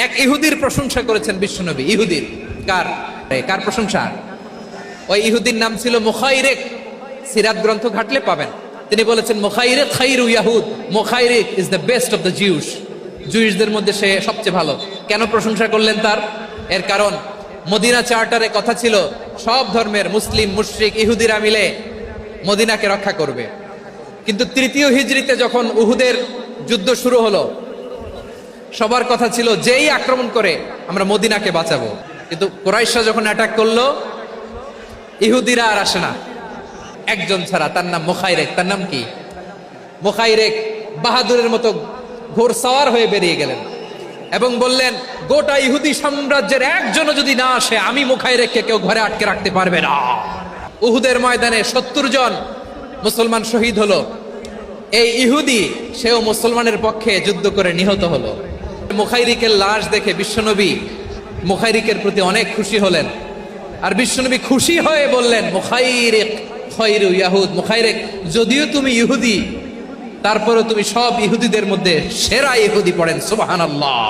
এক ইহুদির প্রশংসা করেছেন বিশ্বনবী। ইহুদির। কার? কার প্রশংসা? ওই ইহুদির নাম ছিল মুখাইরেক। সিরাত গ্রন্থ ঘাটলে পাবেন। তিনি বলেছেন, মুখাইরেক খাইরু ইয়াহুদ। Mukhayriq is the best of the Jews. জুইসদের মধ্যে সে সবচেয়ে ভালো। কেন প্রশংসা করলেন তার? এর কারণ, মদিনা চার্টারে কথা ছিল, সব ধর্মের মুসলিম, মুশরিক, ইহুদিরা মিলে মদিনাকে রক্ষা করবে। কিন্তু তৃতীয় হিজরিতে যখন উহুদের যুদ্ধ শুরু হলো সবার কথা ছিল, যেই আক্রমণ করে, আমরা মদিনাকে বাঁচাবো। কিন্তু কোরাইশা যখন অ্যাটাক করল, ইহুদিরা আর আসে না। একজন ছাড়া, তার নাম মোখাইরেক। তার নাম কি? মোখাইরেক বাহাদুরের মতো ঘোর সাওয়ার হয়ে বেরিয়ে গেলেন এবং বললেন, গোটা ইহুদি সাম্রাজ্যের একজনও যদি না আসে, আমি মোখাইরেককে কেউ ঘরে আটকে রাখতে পারবে না। উহুদের ময়দানে সত্তর জন মুসলমান শহীদ হলো। এই ইহুদি, সেও মুসলমানের পক্ষে যুদ্ধ করে নিহত হলো। মুখাইরিকের লাশ দেখে বিশ্বনবী মুখাইরিকের প্রতি অনেক খুশি হলেন। আর বিশ্বনবী খুশি হয়ে বললেন, মুখাইরেক খৈরু ইয়াহুদ, মুখাইরেক, যদিও তুমি ইহুদি তারপরে তুমি সব ইহুদিদের মধ্যে সেরা ইহুদি পড়েন সুবাহান আল্লাহ